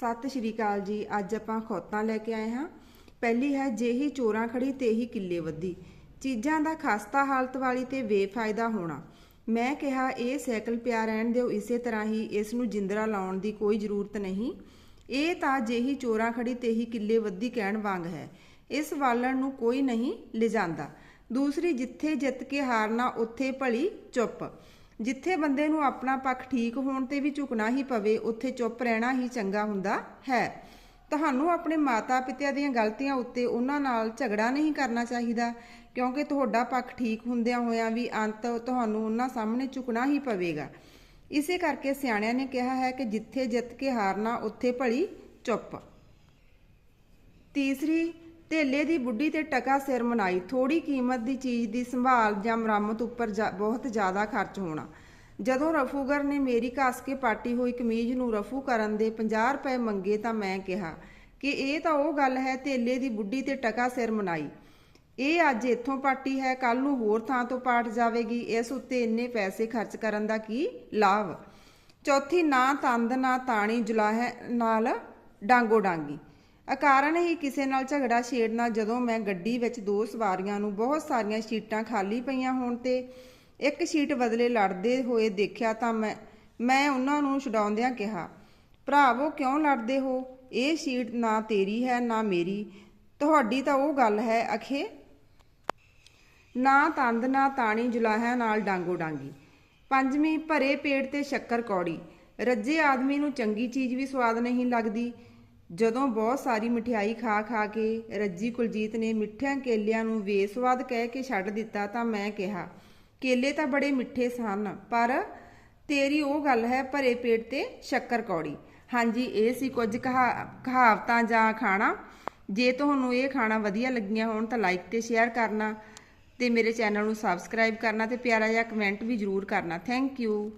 ਸਤਿ ਸ਼੍ਰੀ ਅਕਾਲ ਜੀ। ਅੱਜ ਆਪਾਂ ਖੌਤਾਂ ਲੈ ਕੇ ਆਏ ਹਾਂ। ਪਹਿਲੀ ਹੈ ਜਿਹੀ ਚੋਰਾਂ ਖੜੀ ਤੇ ਹੀ ਕਿੱਲੇ ਵੱਧੀ। ਚੀਜ਼ਾਂ ਦਾ ਖਸਤਾ ਹਾਲਤ ਵਾਲੀ ਤੇ ਬੇਫਾਇਦਾ ਹੋਣਾ। ਮੈਂ ਕਿਹਾ, ਇਹ ਸਾਈਕਲ ਪਿਆ ਰਹਿਣ ਦਿਓ, ਇਸੇ ਤਰ੍ਹਾਂ ਹੀ ਇਸ ਨੂੰ ਜਿੰਦਰਾ ਲਾਉਣ ਦੀ ਕੋਈ ਜ਼ਰੂਰਤ ਨਹੀਂ। ਇਹ ਤਾਂ ਜਿਹੀ ਚੋਰਾਂ ਖੜੀ ਤੇ ਹੀ ਕਿੱਲੇ ਵੱਧੀ ਕਹਿਣ ਵਾਂਗ ਹੈ। ਇਸ ਵਾਲਣ ਨੂੰ ਕੋਈ ਨਹੀਂ ਲਿਜਾਂਦਾ। ਦੂਸਰੀ, ਜਿੱਥੇ ਜਿੱਤ ਕੇ ਹਾਰਨਾ, ਉੱਥੇ ਭਲੀ ਚੁੱਪ। ਜਿੱਥੇ ਬੰਦੇ ਨੂੰ ਆਪਣਾ ਪੱਖ ਠੀਕ ਹੋਣ ਤੇ ਵੀ ਝੁਕਣਾ ਹੀ ਪਵੇ, ਉੱਥੇ ਚੁੱਪ ਰਹਿਣਾ ਹੀ ਚੰਗਾ ਹੁੰਦਾ ਹੈ। ਤੁਹਾਨੂੰ ਆਪਣੇ ਮਾਤਾ-ਪਿਤਾ ਦੀਆਂ ਗਲਤੀਆਂ ਉੱਤੇ ਉਹਨਾਂ ਨਾਲ ਝਗੜਾ ਨਹੀਂ ਕਰਨਾ ਚਾਹੀਦਾ, ਕਿਉਂਕਿ ਤੁਹਾਡਾ ਪੱਖ ਠੀਕ ਹੁੰਦਿਆਂ ਹੋਇਆਂ ਵੀ ਅੰਤ ਤੁਹਾਨੂੰ ਉਹਨਾਂ ਸਾਹਮਣੇ ਝੁਕਣਾ ਹੀ ਪਵੇਗਾ। ਇਸੇ ਕਰਕੇ ਸਿਆਣਿਆਂ ਨੇ ਕਿਹਾ ਹੈ ਕਿ ਜਿੱਥੇ ਜਿੱਤ ਕੇ ਹਾਰਨਾ, ਉੱਥੇ ਭਲੀ ਚੁੱਪ। ਤੀਸਰੀ ਧੇਲੇ ਦੀ ਬੁੱਢੀ ਤੇ ਟਕਾ ਸਿਰ ਮਨਾਈ। ਥੋੜੀ ਕੀਮਤ ਦੀ ਚੀਜ਼ ਦੀ ਸੰਭਾਲ ਜਾਂ ਮੁਰੰਮਤ ਉੱਪਰ ਜਾ- ਬਹੁਤ ਜ਼ਿਆਦਾ ਖਰਚ ਹੋਣਾ। ਜਦੋਂ ਰਫੂਗਰ ਨੇ ਮੇਰੀ ਘਸ ਕੇ ਪਾਟੀ ਹੋਈ ਕਮੀਜ਼ ਨੂੰ ਰਫੂ ਕਰਨ ਦੇ 50 ਰੁਪਏ ਮੰਗੇ ਤਾਂ ਮੈਂ ਕਿਹਾ ਕਿ ਇਹ ਤਾਂ ਉਹ ਗੱਲ ਹੈ ਧੇਲੇ ਦੀ ਬੁੱਢੀ ਤੇ ਟਕਾ ਸਿਰ ਮਨਾਈ। ਇਹ ਅੱਜ ਇੱਥੋਂ ਪਾਟੀ ਹੈ ਕੱਲ ਨੂੰ ਹੋਰ ਥਾਂ ਤੋਂ ਪਾਟ ਜਾਵੇਗੀ। ਇਸ ਉੱਤੇ ਇੰਨੇ ਪੈਸੇ ਖਰਚ ਕਰਨ ਦਾ ਕੀ ਲਾਭ? ਚੌਥੀ, ਨਾ ਤੰਦ, ਨਾ ਤਾਣੀ ਜੁਲਾਹ ਨਾਲ ਡਾਂਗੋ ਡਾਂਗੀ ਅਕਾਰਨ ਹੀ ਕਿਸੇ ਨਾਲ ਝਗੜਾ ਛੇੜਨਾ ਜਦੋਂ ਮੈਂ ਗੱਡੀ ਵਿੱਚ ਦੋ ਸਵਾਰੀਆਂ ਨੂੰ ਬਹੁਤ ਸਾਰੀਆਂ ਸੀਟਾਂ ਖਾਲੀ ਪਈਆਂ ਹੋਣ ਤੇ ਇੱਕ ਸੀਟ ਬਦਲੇ ਲੜਦੇ ਹੋਏ ਦੇਖਿਆ ਤਾਂ ਮੈਂ ਮੈਂ ਉਹਨਾਂ ਨੂੰ ਛਡਾਉਂਦਿਆਂ ਕਿਹਾ ਭਰਾਵੋ ਕਿਉਂ ਲੜਦੇ ਹੋ? ਇਹ ਸੀਟ ਨਾ ਤੇਰੀ ਹੈ, ਨਾ ਮੇਰੀ। ਤੁਹਾਡੀ ਤਾਂ ਉਹ ਗੱਲ ਹੈ, ਅਖੇ। ਨਾ ਤੰਦ, ਨਾ ਤਾਣੀ ਜੁਲਾਹਿਆ ਨਾਲ ਡਾਂਗੋ ਡਾਂਗੀ। ਪੰਜਵੀਂ ਭਰੇ ਪੇਟ ਤੇ ਸ਼ੱਕਰ ਕੌੜੀ। ਰੱਜੇ ਆਦਮੀ ਨੂੰ ਚੰਗੀ ਚੀਜ਼ ਵੀ ਸਵਾਦ ਨਹੀਂ ਲੱਗਦੀ। ਜਦੋਂ ਬਹੁਤ ਸਾਰੀ ਮਠਿਆਈ ਖਾ ਖਾ ਕੇ ਰੱਜੀ ਕੁਲਜੀਤ ਨੇ ਮਿੱਠਿਆਂ ਕੇਲਿਆਂ ਨੂੰ ਬੇਸਵਾਦ ਕਹਿ ਕੇ ਛੱਡ ਦਿੱਤਾ ਤਾਂ ਮੈਂ ਕਿਹਾ, ਕੇਲੇ ਤਾਂ ਬੜੇ ਮਿੱਠੇ ਸਨ, ਪਰ ਤੇਰੀ ਉਹ ਗੱਲ ਹੈ ਭਰੇ ਪੇਟ ਤੇ ਸ਼ੱਕਰ ਕੌੜੀ। ਹਾਂਜੀ, ਇਹ ਸੀ ਕੁਝ ਕਹਾ- ਕਹਾਵਤਾਂ ਜਾਂ ਖਾਣਾ। ਜੇ ਤੁਹਾਨੂੰ ਇਹ ਖਾਣਾ ਵਧੀਆ ਲੱਗੀਆਂ ਹੋਣ ਤਾਂ ਲਾਈਕ ਤੇ ਸ਼ੇਅਰ ਕਰਨਾ ਤੇ ਮੇਰੇ ਚੈਨਲ ਨੂੰ ਸਬਸਕ੍ਰਾਈਬ ਕਰਨਾ ਤੇ ਪਿਆਰਾ ਜਿਹਾ ਕਮੈਂਟ ਵੀ ਜ਼ਰੂਰ ਕਰਨਾ। Thank you